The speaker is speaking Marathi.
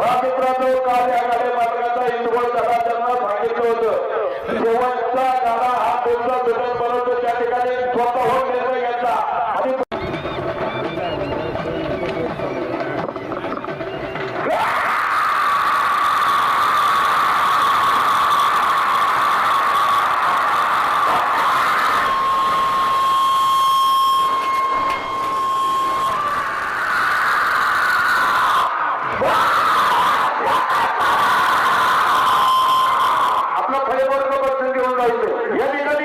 हा मित्रांनो काल या गाडी मालकाचा हिंदवळ कथा त्यांना सांगितलं होतं शेवटचा गाडा हा तुमचा दुसऱ्यापर्यंत त्या ठिकाणी स्वतः చేసుకోవచ్చు ఏ